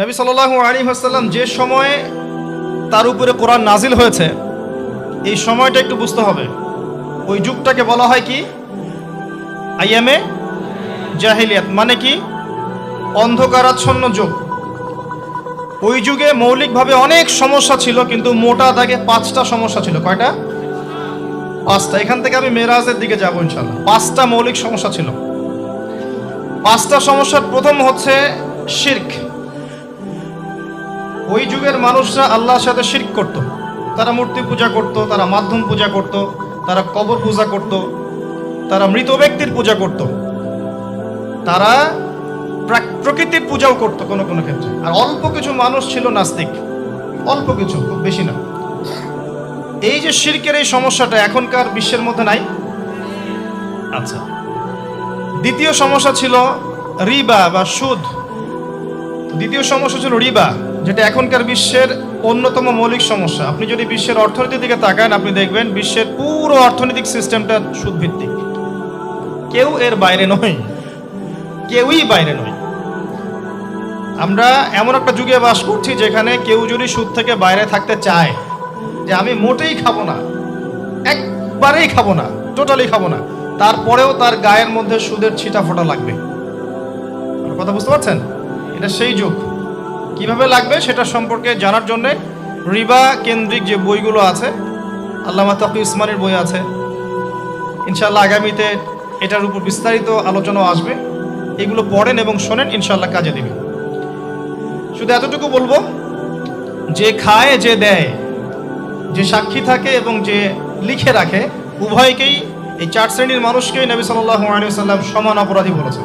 নবী সাল্লাল্লাহু আলাইহি ওয়াসাল্লাম যে সময়ে তার উপরে কোরআন নাজিল হয়েছে, এই সময়টা একটু বুঝতে হবে। ওই যুগটাকে বলা হয় কি? আইয়ামে জাহিলিয়াত মানে কি? অন্ধকারাচ্ছন্ন যুগ। ওই যুগে মৌলিকভাবে অনেক সমস্যা ছিল, কিন্তু মোটা দাগে পাঁচটা সমস্যা ছিল। কয়টা? পাঁচটা। এখান থেকে আমি মেরাজের দিকে যাব ইনশাল্লাহ পাঁচটা মৌলিক সমস্যা ছিল। পাঁচটা সমস্যার প্রথম হচ্ছে শির্ক। ওই যুগের মানুষরা আল্লাহর সাথে শির্ক করত। তারা মূর্তি পূজা করত তারা মাধ্যম পূজা করত তারা কবর পূজা করত তারা মৃত ব্যক্তির পূজা করত। তারা প্রাক- প্রকৃতির পূজাও করত কোনো কোনো ক্ষেত্রে। আর অল্প কিছু মানুষ ছিল নাস্তিক। অল্প কিছু খুব বেশি না। এই যে শির্কের এই সমস্যাটা এখনকার বিশ্বের মধ্যে নাই। আচ্ছা। দ্বিতীয় সমস্যা ছিল রিবা বা সুদ। দ্বিতীয় সমস্যা ছিল রিবা। যেটা এখনকার বিশ্বের অন্যতম মৌলিক সমস্যা। আপনি যদি বিশ্বের অর্থনীতির দিকে তাকান, আপনি দেখবেন বিশ্বের পুরো অর্থনৈতিক সিস্টেমটা সুদভিত্তিক। কেউ এর বাইরে নয়। কেউই বাইরে নয়। আমরা এমন একটা যুগে বাস করছি যেখানে কেউ যদি সুদ থেকে বাইরে থাকতে চায়, যে আমি মোটেই খাব না, একবারেই খাব না, টোটালি খাব না, তারপরেও তার গায়ের মধ্যে সুদের ছিটা ফোটা লাগবে। কথা বুঝতে পারছেন? এটা সেই যুগ। কীভাবে লাগবে সেটা সম্পর্কে জানার জন্যে রিবা কেন্দ্রিক যে বইগুলো আছে, আল্লামা তকি উসমানের বই আছে ইনশাল্লাহ আগামীতে এটার উপর বিস্তারিত আলোচনাও আসবে। এগুলো পড়েন এবং শোনেন ইনশাল্লাহ কাজে দিবে। শুধু এতটুকু বলব, যে খায়, যে দেয়, যে সাক্ষী থাকে এবং যে লিখে রাখে, উভয়কেই এই চার শ্রেণির মানুষকেই নবী সাল্লাহ সাল্লাম সমান অপরাধী বলেছে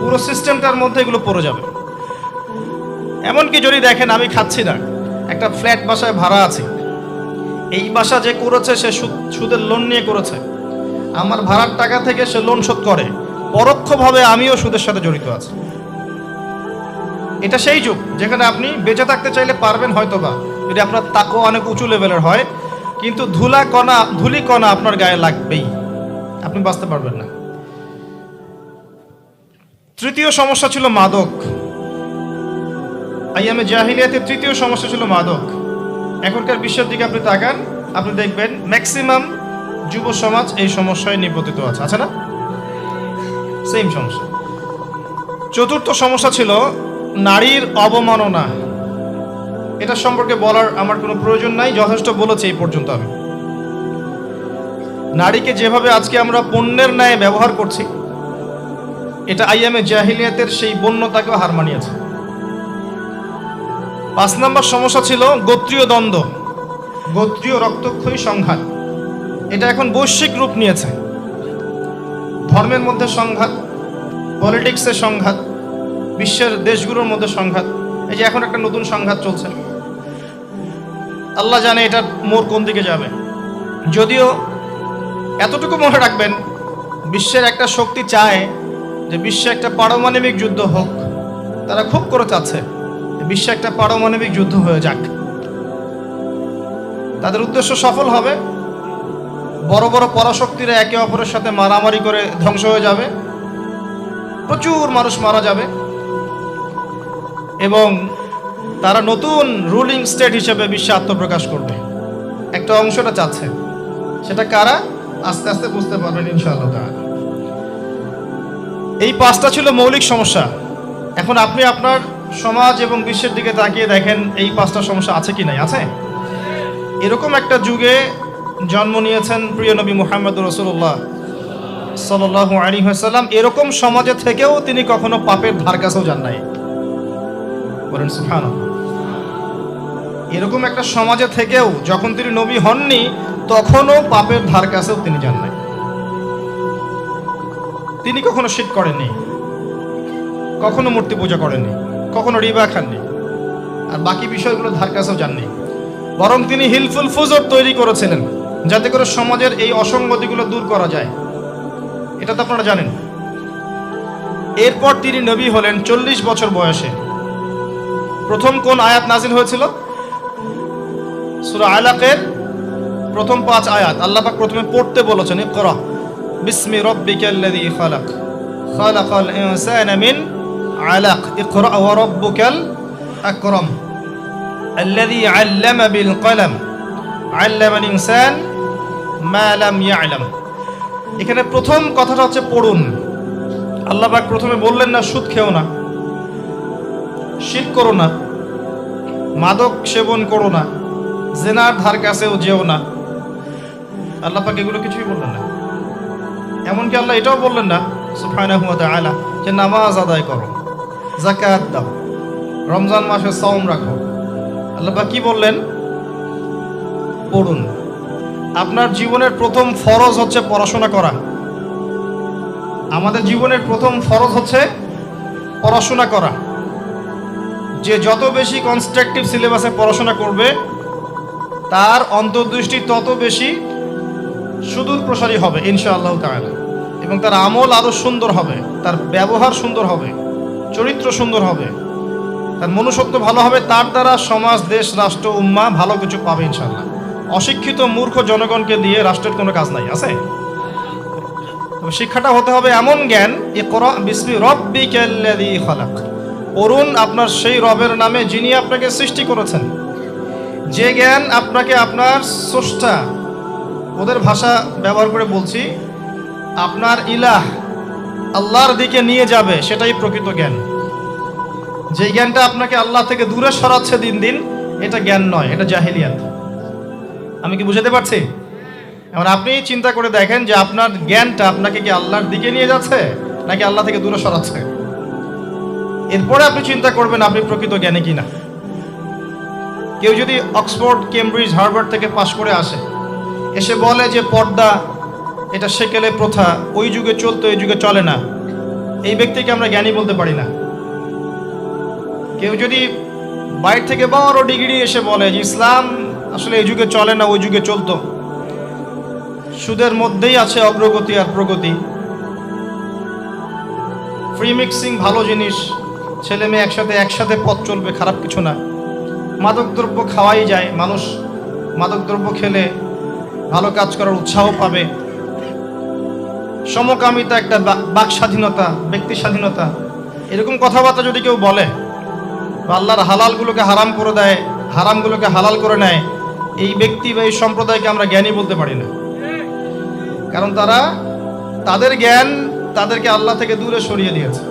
পুরো সিস্টেমটার মধ্যে এগুলো পড়ে যাবে। এমনকি যদি দেখেন, আমি খাচ্ছি না। একটা ফ্ল্যাট বাসায় ভাড়া আছে। এই বাসা যে করেছে, সে সুদ- সুদের লোন নিয়ে করেছে। আমার ভাড়ার টাকা থেকে সে লোন শোধ করে। পরোক্ষভাবে আমিও সুদের সাথে জড়িত আছি। এটা সেই যুগ, যেখানে আপনি বেঁচে থাকতে চাইলে পারবেন হয়তো বা যদি আপনার তাকও অনেক উঁচু লেভেলের হয়, কিন্তু ধুলা কণা, ধুলি কণা আপনার গায়ে লাগবেই। আপনি বাঁচতে পারবেন না। তৃতীয় সমস্যা ছিল মাদক। আইয়ামে জাহিলিয়াতে তৃতীয় সমস্যা ছিল মাদক। এখনকার বিশ্বের দিকে আপনি তাকান, আপনি দেখবেন ম্যাক্সিমাম যুব সমাজ এই সমস্যায় নিপতিত আছে। আছে না? সেম সমস্যা। চতুর্থ সমস্যা ছিল নারীর অবমাননা। এটা সম্পর্কে বলার আমার কোনো প্রয়োজন নাই, যথেষ্ট বলেছি এই পর্যন্ত আমি। নারীকে যেভাবে আজকে আমরা পণ্যের ন্যায় ব্যবহার করছি, এটা আইএমএ জাহিলিয়াতের সেই বন্যতাকেও হার মানিয়েছে। পাঁচ নম্বর সমস্যা ছিল গোত্রীয় দ্বন্দ্ব। গোত্রীয় রক্তক্ষয়ী সংঘাত। এটা এখন বৈশ্বিক রূপ নিয়েছে। ধর্মের মধ্যে সংঘাত পলিটিক্সের সংঘাত বিশ্বের দেশগুলোর মধ্যে সংঘাত। এই যে এখন একটা নতুন সংঘাত চলছে। আল্লাহ জানে এটা মোর কোন দিকে যাবে। যদিও এতটুকু মনে রাখবেন বিশ্বের একটা শক্তি চায় যে বিশ্বে একটা পারমাণবিক যুদ্ধ হোক তারা খুব করে চাচ্ছে। বিশ্বে একটা পারমাণবিক যুদ্ধ হয়ে যাক। তাদের উদ্দেশ্য সফল হবে। বড় বড় পরাশক্তিরা একে অপরের সাথে মারামারি করে ধ্বংস হয়ে যাবে। প্রচুর মানুষ মারা যাবে। এবং তারা নতুন রুলিং স্টেট হিসেবে বিশ্বে আত্মপ্রকাশ করবে। একটা অংশটা চাচ্ছে। সেটা কারা? আস্তে আস্তে বুঝতে পারবেন ইনশাআল্লাহ এই পাঁচটা ছিল মৌলিক সমস্যা। এখন আপনি আপনার সমাজ এবং বিশ্বের দিকে তাকিয়ে দেখেন এই পাঁচটা সমস্যা আছে কি নাই, আছে? এরকম একটা যুগে জন্ম নিয়েছেন প্রিয় নবী মোহাম্মদ রসুল্লাহ আলাইহি ওয়াসাল্লাম। এরকম সমাজে থেকেও তিনি কখনো পাপের ধার কাছেও যান নাই। বলেন এরকম একটা সমাজে থেকেও যখন তিনি নবী হননি, তখনও পাপের ধার কাছেও তিনি যান নাই। তিনি কখনো শীত করেননি, কখনো মূর্তি পূজা করেননি। কখনো রিবা খাননি। আর বাকি বিষয়গুলো ধার কাছেও যাননি। বরং তিনি হিলফুল ফুজর তৈরি করেছিলেন, যাতে করে সমাজের এই অসঙ্গতিগুলো দূর করা যায়। এটা তো আপনারা জানেন। এরপর তিনি নবী হলেন চল্লিশ বছর বয়সে। প্রথম কোন আয়াত নাজিল হয়েছিল? সুরা আলাকের প্রথম পাঁচ আয়াত। আল্লাহ পাক প্রথমে পড়তে বলেছেন, ইকরা, বিসমি রব্বিকাল্লাযী খালাক। খালাকাল ইনসানা মিন আলাক ইকরা ওয়া রাব্বুকাল আকরাম الذي علم بالقلم علم الإنسان ما لم يعلم এখানে প্রথম কথাটা হচ্ছে পড়ুন আল্লাহ পাক প্রথমে বললেন না সুদ খেও না শির করো না মাদক সেবন করো না জেনার ধার কাছেও যেও না আল্লাহ পাক এগুলো কিছুই বললেন না এমনকি আল্লাহ এটাও বললেন না সুফায়নাহু ওয়া তাআলা যে নামাজ আদায় করো যাকাত দাও। রমজান মাসে সওম রাখো। আল্লাহ কি বললেন? পড়ুন। আপনার জীবনের প্রথম ফরজ হচ্ছে পড়াশোনা করা। আমাদের জীবনের প্রথম ফরজ হচ্ছে পড়াশোনা করা। যে যত বেশি কনস্ট্রাকটিভ সিলেবাসে পড়াশোনা করবে, তার অন্তর্দৃষ্টি তত বেশি সুদূর প্রসারী হবে, ইনশাআল্লাহ তাআলা। এবং তার আমল আরও সুন্দর হবে, তার ব্যবহার সুন্দর হবে। চরিত্র সুন্দর হবে। তার মনুষ্যত্ব ভালো হবে, তার দ্বারা সমাজ, দেশ, রাষ্ট্র, উম্মা ভালো কিছু পাবে ইনশাআল্লাহ। অশিক্ষিত মূর্খ জনগণকে দিয়ে রাষ্ট্রের কোনো কাজ নাই, আছে? শিক্ষাটা হতে হবে এমন জ্ঞান পড়ুন আপনার সেই রবের নামে যিনি আপনাকে সৃষ্টি করেছেন। যে জ্ঞান আপনাকে আপনার স্রষ্টা, ওদের ভাষা ব্যবহার করে বলছি, আপনার ইলাহ আল্লাহর দিকে নিয়ে যাবে, সেটাই প্রকৃত জ্ঞান। যে জ্ঞানটা আপনাকে আল্লাহ থেকে দূরে সরাচ্ছে দিন দিন, এটা জ্ঞান নয়, এটা জাহিলিয়াত। আমি কি বুঝাতে পারছি? এবার আপনি চিন্তা করে দেখেন যে আপনার জ্ঞানটা আপনাকে কি আল্লাহর দিকে নিয়ে যাচ্ছে, নাকি আল্লাহ থেকে দূরে সরাচ্ছে? এরপরে আপনি চিন্তা করবেন আপনি প্রকৃত জ্ঞানী কিনা। কেউ যদি অক্সফোর্ড, কেমব্রিজ, হার্ভার্ড থেকে পাশ করে আসে, এসে বলে যে পর্দা এটা সেকেলে প্রথা, ওই যুগে চলতো, এই যুগে চলে না। এই ব্যক্তিকে আমরা জ্ঞানী বলতে পারি না। কেউ যদি বাইরে থেকে বড় ডিগ্রি এসে বলে যে, ইসলাম আসলে এই যুগে চলে না, ওই যুগে চলতো। সুদের মধ্যেই আছে অগ্রগতি আর প্রগতি। ফ্রি মিক্সিং ভালো জিনিস, ছেলে মেয়ে একসাথে একসাথে পথ চলবে, খারাপ কিছু না। মাদকদ্রব্য খাওয়াই যায়, মানুষ মাদকদ্রব্য খেলে ভালো কাজ করার উৎসাহ পাবে। সমকামিতা একটা বাক স্বাধীনতা ব্যক্তি স্বাধীনতা এরকম কথাবার্তা যদি কেউ বলে আল্লাহর হালালগুলোকে হারাম করে দেয়, হারামগুলোকে হালাল করে নেয়, এই ব্যক্তি বা এই সম্প্রদায়কে আমরা জ্ঞানী বলতে পারি না। কারণ তারা, তাদের জ্ঞান তাদেরকে আল্লাহ থেকে দূরে সরিয়ে দিয়েছে।